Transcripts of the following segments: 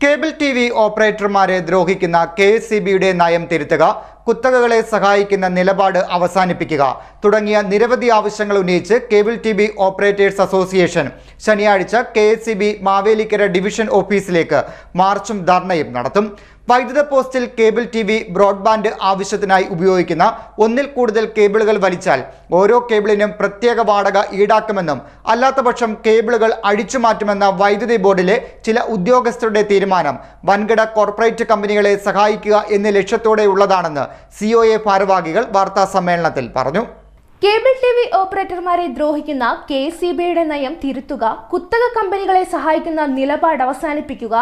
Cable T V ഓപ്പറേറ്റർമാരെ ദ്രോഹിക്കുന്ന K S C ബിയുടെ നയം തിരുത്തുക കുത്തകകളെ സഹായിക്കുന്ന നിലപാട് അവസാനിപ്പിക്കുക തുടങ്ങിയ നിരവധി ആവശ്യങ്ങൾ ഉന്നയിച്ച് cable T V operators association ശനിയാഴ്ച K S C B Mavelikkara division ഓഫീസിലേക്ക് മാർച്ചും ധർണയും നടത്തും. വൈദ്യുത പോസ്റ്റിൽ കേബിൾ ടി വി ബ്രോഡ്ബാൻഡ് ആവശ്യത്തിനായി ഉപയോഗിക്കുന്ന ഒന്നിൽ കൂടുതൽ കേബിളുകൾ വലിച്ചാൽ ഓരോ കേബിളിനും പ്രത്യേക വാടക ഈടാക്കുമെന്നും അല്ലാത്തപക്ഷം കേബിളുകൾ അഴിച്ചുമാറ്റുമെന്ന വൈദ്യുതി ബോർഡിലെ ചില ഉദ്യോഗസ്ഥരുടെ തീരുമാനം വൻകിട കോർപ്പറേറ്റ് കമ്പനികളെ സഹായിക്കുക എന്ന ലക്ഷ്യത്തോടെയുള്ളതാണെന്ന് സി ഒ എ ഭാരവാഹികൾ വാർത്താ സമ്മേളനത്തിൽ പറഞ്ഞു. കേബിൾ ടി വി ഓപ്പറേറ്റർമാരെ ദ്രോഹിക്കുന്ന കെ സി ബിയുടെ നയം തിരുത്തുക കുത്തക കമ്പനികളെ സഹായിക്കുന്ന നിലപാട് അവസാനിപ്പിക്കുക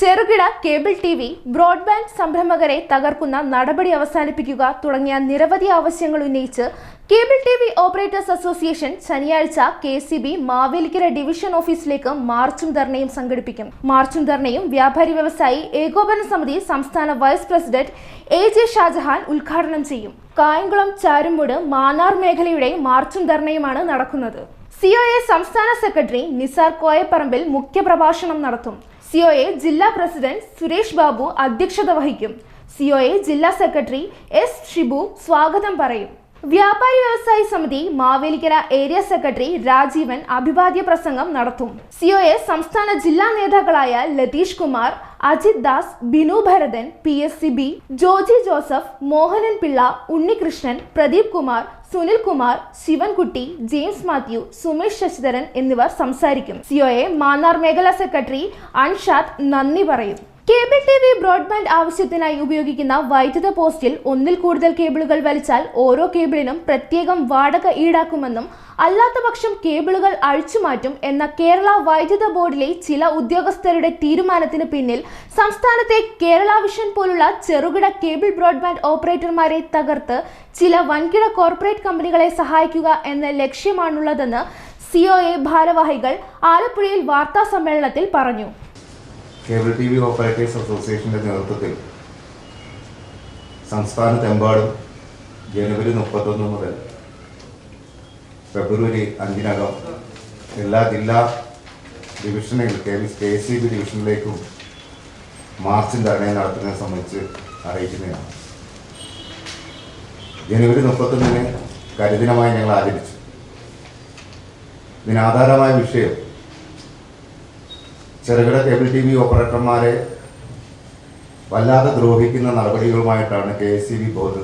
ചെറുകിട കേബിൾ ടി വി ബ്രോഡ്ബാൻഡ് സംരംഭകരെ തകർക്കുന്ന നടപടി അവസാനിപ്പിക്കുക തുടങ്ങിയ നിരവധി ആവശ്യങ്ങൾ ഉന്നയിച്ച് cable T V operators association ശനിയാഴ്ച K C B Mavelikkara division ഓഫീസിലേക്ക് മാർച്ചും ധർണയും സംഘടിപ്പിക്കും. മാർച്ചും ധർണയും വ്യാപാരി വ്യവസായി ഏകോപന സമിതി സംസ്ഥാന vice president A J Shajahan ഉദ്ഘാടനം ചെയ്യും. കായംകുളം ചാരുമൂട് മാനാർ മേഖലയുടെ മാർച്ചും ധർണയുമാണ് നടക്കുന്നത്. സിഒഎ സംസ്ഥാന സെക്രട്ടറി നിസാർ കോയപ്പറമ്പിൽ മുഖ്യപ്രഭാഷണം നടത്തും. സിഒഎ ജില്ലാ പ്രസിഡന്റ് സുരേഷ് ബാബു അധ്യക്ഷത വഹിക്കും. സിഒഎ ജില്ലാ സെക്രട്ടറി എസ് ഷിബു സ്വാഗതം പറയും. വ്യാപാരി വ്യവസായി സമിതി മാവേലിക്കര ഏരിയ സെക്രട്ടറി രാജീവൻ അഭിവാദ്യ പ്രസംഗം നടത്തും. സിഒഎ സംസ്ഥാന ജില്ലാ നേതാക്കളായ Latheesh Kumar Ajith Das Binu Bharathan P S C B Joji Joseph Mohanan Pillai Unnikrishnan Pradeep Kumar Sunil Kumar Sivankutty James Matthew Sumesh Sasidharan എന്നിവർ സംസാരിക്കും. സിഒഎ മാന്നാർ മേഖലാ സെക്രട്ടറി അൻഷാദ് നന്ദി പറയും. കേബിൾ ടി വി ബ്രോഡ്ബാൻഡ് ആവശ്യത്തിനായി ഉപയോഗിക്കുന്ന വൈദ്യുത പോസ്റ്റിൽ ഒന്നിൽ കൂടുതൽ കേബിളുകൾ വലിച്ചാൽ ഓരോ കേബിളിനും പ്രത്യേകം വാടക ഈടാക്കുമെന്നും അല്ലാത്തപക്ഷം കേബിളുകൾ അഴിച്ചുമാറ്റും എന്ന കേരള വൈദ്യുത ബോർഡിലെ ചില ഉദ്യോഗസ്ഥരുടെ തീരുമാനത്തിന് പിന്നിൽ സംസ്ഥാനത്തെ കേരള വിഷൻ പോലുള്ള ചെറുകിട കേബിൾ ബ്രോഡ്ബാൻഡ് ഓപ്പറേറ്റർമാരെ തകർത്ത് ചില വൻകിട കോർപ്പറേറ്റ് കമ്പനികളെ സഹായിക്കുക എന്ന ലക്ഷ്യമാണുള്ളതെന്ന് സിഒഎ ഭാരവാഹികൾ ആലപ്പുഴയിൽ വാർത്താ സമ്മേളനത്തിൽ പറഞ്ഞു. കേബിൾ ടി വി ഓപ്പറേറ്റേഴ്സ് അസോസിയേഷന്റെ നേതൃത്വത്തിൽ സംസ്ഥാനത്തെമ്പാടും ജനുവരി മുപ്പത്തൊന്ന് മുതൽ ഫെബ്രുവരി അഞ്ചിനകം എല്ലാ ജില്ലാ ഡിവിഷനുകൾ കെ കെ സി ബി ഡിവിഷനിലേക്കും മാർച്ചും ധർണയും നടത്തുന്നതിനെ സംബന്ധിച്ച് അറിയിക്കുന്നതാണ്. ജനുവരി മുപ്പത്തൊന്നിന് കരിദിനമായി ഞങ്ങൾ ആചരിച്ചു. ഇതിനാധാരമായ വിഷയം ചെറുകിട കേബിൾ ടി വി ഓപ്പറേറ്റർമാരെ വല്ലാതെ ദ്രോഹിക്കുന്ന നടപടികളുമായിട്ടാണ് K S C B board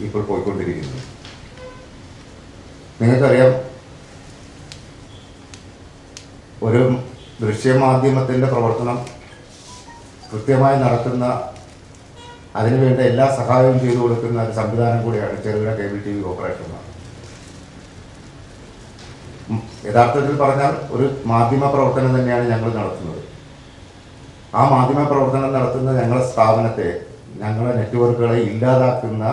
ഇപ്പോൾ പോയിക്കൊണ്ടിരിക്കുന്നത്. നിങ്ങൾക്കറിയാം ഒരു ദൃശ്യമാധ്യമത്തിന്റെ പ്രവർത്തനം കൃത്യമായി നടത്തുന്ന അതിനുവേണ്ട എല്ലാ സഹായവും ചെയ്തു കൊടുക്കുന്ന ഒരു സംവിധാനം കൂടിയാണ് ചെറുകിട കേബിൾ ടി വി ഓപ്പറേറ്റർമാർ യഥാർത്ഥത്തിൽ പറഞ്ഞാൽ ഒരു മാധ്യമ പ്രവർത്തനം തന്നെയാണ് ഞങ്ങൾ നടത്തുന്നത്. ആ മാധ്യമ പ്രവർത്തനം നടത്തുന്ന ഞങ്ങളുടെ സ്ഥാപനത്തെ ഞങ്ങളെ നെറ്റ്വർക്കുകളെ ഇല്ലാതാക്കുന്ന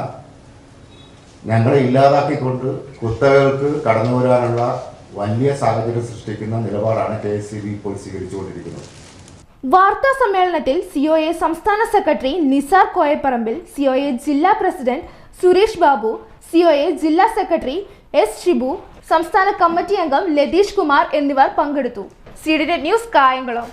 ഞങ്ങളെ ഇല്ലാതാക്കിക്കൊണ്ട് കുത്തകകൾക്ക് കടന്നു വരാനുള്ള വലിയ സാഹചര്യം സൃഷ്ടിക്കുന്ന നിലപാടാണ് കെ എസ് സി ബി ഇപ്പോൾ സ്വീകരിച്ചുകൊണ്ടിരിക്കുന്നത് വാർത്താ സമ്മേളനത്തിൽ സിഒഎ സംസ്ഥാന സെക്രട്ടറി നിസാർ കോയപ്പറമ്പിൽ സിഒഎ ജില്ലാ പ്രസിഡന്റ് സുരേഷ് ബാബു സിഒഎ ജില്ലാ സെക്രട്ടറി എസ് ഷിബു സംസ്ഥാന കമ്മിറ്റി അംഗം ലതീഷ് കുമാർ എന്നിവർ പങ്കെടുത്തു. C D net news Kayamkulam.